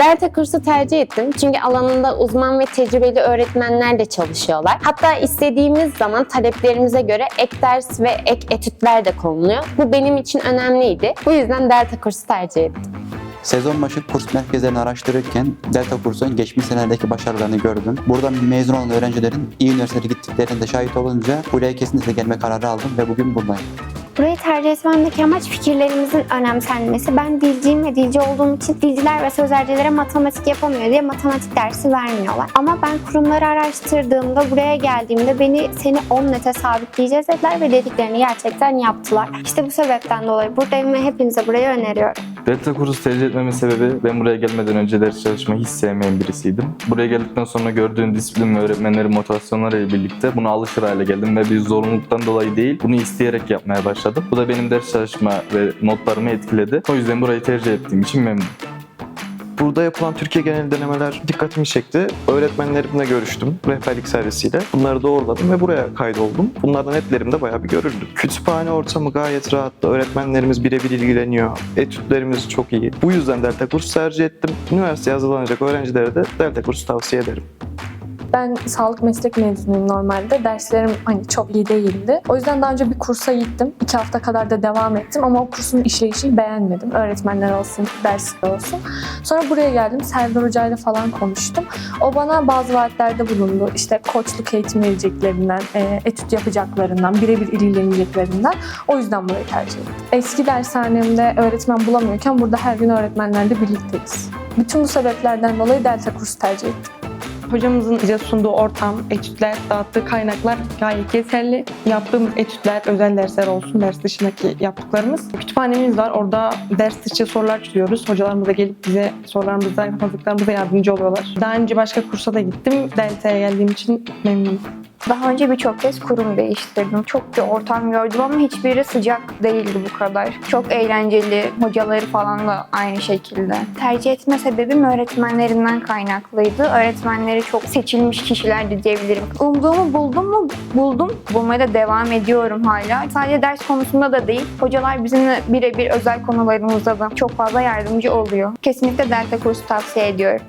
Delta kursu tercih ettim çünkü alanında uzman ve tecrübeli öğretmenler de çalışıyorlar. Hatta istediğimiz zaman taleplerimize göre ek ders ve ek etütler de konuluyor. Bu benim için önemliydi. Bu yüzden Delta kursu tercih ettim. Sezon başı kurs merkezlerini araştırırken Delta kursunun geçmiş senelerdeki başarılarını gördüm. Buradan mezun olan öğrencilerin iyi üniversitelere gittiklerinde şahit olunca buraya kesinlikle gelme kararı aldım ve bugün buradayım. Burayı tercih etmemdeki amaç fikirlerimizin önemsenmesi. Ben dilciyim ve dilci olduğum için dilciler ve sözelcilere matematik yapamıyor diye matematik dersi vermiyorlar. Ama ben kurumları araştırdığımda, buraya geldiğimde beni seni 10 nete sabitleyeceğiz dediler ve dediklerini gerçekten yaptılar. İşte bu sebepten dolayı buradayım ve hepinize burayı öneriyorum. Delta kursu tercih etmemin sebebi ben buraya gelmeden önce ders çalışmayı hiç sevmeyen birisiydim. Buraya geldikten sonra gördüğüm disiplin ve öğretmenlerin motivasyonlarıyla birlikte buna alışır hale geldim ve bir zorunluluktan dolayı değil bunu isteyerek yapmaya başladım. Bu da benim ders çalışma ve notlarımı etkiledi. O yüzden burayı tercih ettiğim için memnunum. Burada yapılan Türkiye genel denemeler dikkatimi çekti. Öğretmenlerimle görüştüm rehberlik servisiyle. Bunları doğruladım ve buraya kaydoldum. Bunlardan netlerim de bayağı bir görüldü. Kütüphane ortamı gayet rahattı. Öğretmenlerimiz birebir ilgileniyor. Etütlerimiz çok iyi. Bu yüzden Delta kursu tercih ettim. Üniversiteye hazırlanacak öğrencilere de Delta kursu tavsiye ederim. Ben sağlık meslek mezunuyum normalde. Derslerim hani çok iyi değildi. O yüzden daha önce bir kursa gittim. İki hafta kadar da devam ettim ama o kursun işleyişini beğenmedim. Öğretmenler olsun, dersler olsun. Sonra buraya geldim. Serdar Hoca ile falan konuştum. O bana bazı vaatlerde bulundu. İşte koçluk eğitim vereceklerinden, e, etüt yapacaklarından, birebir ilgileneceklerinden. O yüzden burayı tercih ettim. Eski dershanemde öğretmen bulamıyorken burada her gün öğretmenlerle birlikteyiz. Bütün bu sebeplerden dolayı Delta kursu tercih ettim. Hocamızın bize sunduğu ortam, etütler, dağıttığı kaynaklar gayet yeterli. Yaptığımız etütler, özel dersler olsun, ders dışındaki yaptıklarımız. Kütüphanemiz var. Orada ders dışı sorular çözüyoruz. Hocalarımız da gelip bize sorularımıza, yapamadıklarımıza yardımcı oluyorlar. Daha önce başka kursa da gittim. Delta'ya geldiğim için memnunum. Daha önce birçok kez kurum değiştirdim. Çok bir ortam gördüm ama hiçbiri sıcak değildi bu kadar. Çok eğlenceli, hocaları falan da aynı şekilde. Tercih etme sebebim öğretmenlerinden kaynaklıydı. Öğretmenleri çok seçilmiş kişilerdi diyebilirim. Umduğumu buldum mu? Buldum. Bulmaya da devam ediyorum hala. Sadece ders konusunda da değil, hocalar bizimle birebir özel konularımızda da çok fazla yardımcı oluyor. Kesinlikle Delta kursu tavsiye ediyorum.